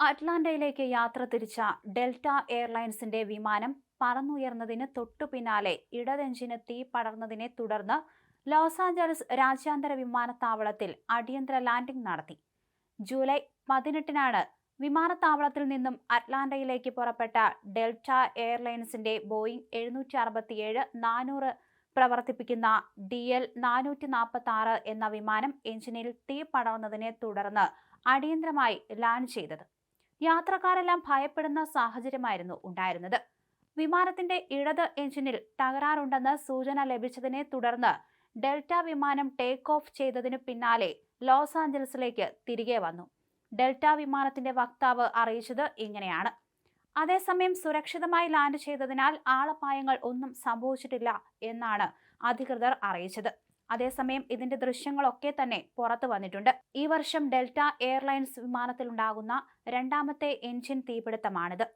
അറ്റ്ലാന്റയിലേക്ക് യാത്ര തിരിച്ച ഡെൽറ്റ എയർലൈൻസിന്റെ വിമാനം പറന്നുയർന്നതിന് തൊട്ടു പിന്നാലെ ഇടതെഞ്ചിന് തീ പടർന്നതിനെ തുടർന്ന് ലോസ് ആഞ്ചലസ് രാജ്യാന്തര വിമാനത്താവളത്തിൽ അടിയന്തര ലാൻഡിംഗ് നടത്തി. ജൂലൈ പതിനെട്ടിനാണ് വിമാനത്താവളത്തിൽ നിന്നും അറ്റ്ലാന്റയിലേക്ക് പുറപ്പെട്ട ഡെൽറ്റ എയർലൈൻസിന്റെ ബോയിങ് എഴുന്നൂറ്റി അറുപത്തിയേഴ് നാനൂറ് പ്രവർത്തിപ്പിക്കുന്ന ഡി എൽ നാനൂറ്റി നാൽപ്പത്തി ആറ് എന്ന വിമാനം എഞ്ചിനിൽ തീ പടർന്നതിനെ തുടർന്ന് അടിയന്തരമായി ലാൻഡ് ചെയ്തത്. യാത്രക്കാരെല്ലാം ഭയപ്പെടുന്ന സാഹചര്യമായിരുന്നു ഉണ്ടായിരുന്നത്. വിമാനത്തിന്റെ ഇടത് എഞ്ചിനിൽ തകരാറുണ്ടെന്ന് സൂചന ലഭിച്ചതിനെ തുടർന്ന് ഡെൽറ്റ വിമാനം ടേക്ക് ഓഫ് ചെയ്തതിനു പിന്നാലെ ലോസ് ആഞ്ചലസിലേക്ക് തിരികെ വന്നു. ഡെൽറ്റ വിമാനത്തിന്റെ വക്താവ് അറിയിച്ചത് ഇങ്ങനെയാണ്. അതേസമയം സുരക്ഷിതമായി ലാൻഡ് ചെയ്തതിനാൽ ആളപായങ്ങൾ ഒന്നും സംഭവിച്ചിട്ടില്ല എന്നാണ് അധികൃതർ അറിയിച്ചത്. അതേസമയം ഇതിന്റെ ദൃശ്യങ്ങളൊക്കെ തന്നെ പുറത്തു വന്നിട്ടുണ്ട്. ഈ വർഷം ഡെൽറ്റ എയർലൈൻസ് വിമാനത്തിലുണ്ടാകുന്ന രണ്ടാമത്തെ എഞ്ചിൻ തീപിടുത്തമാണിത്.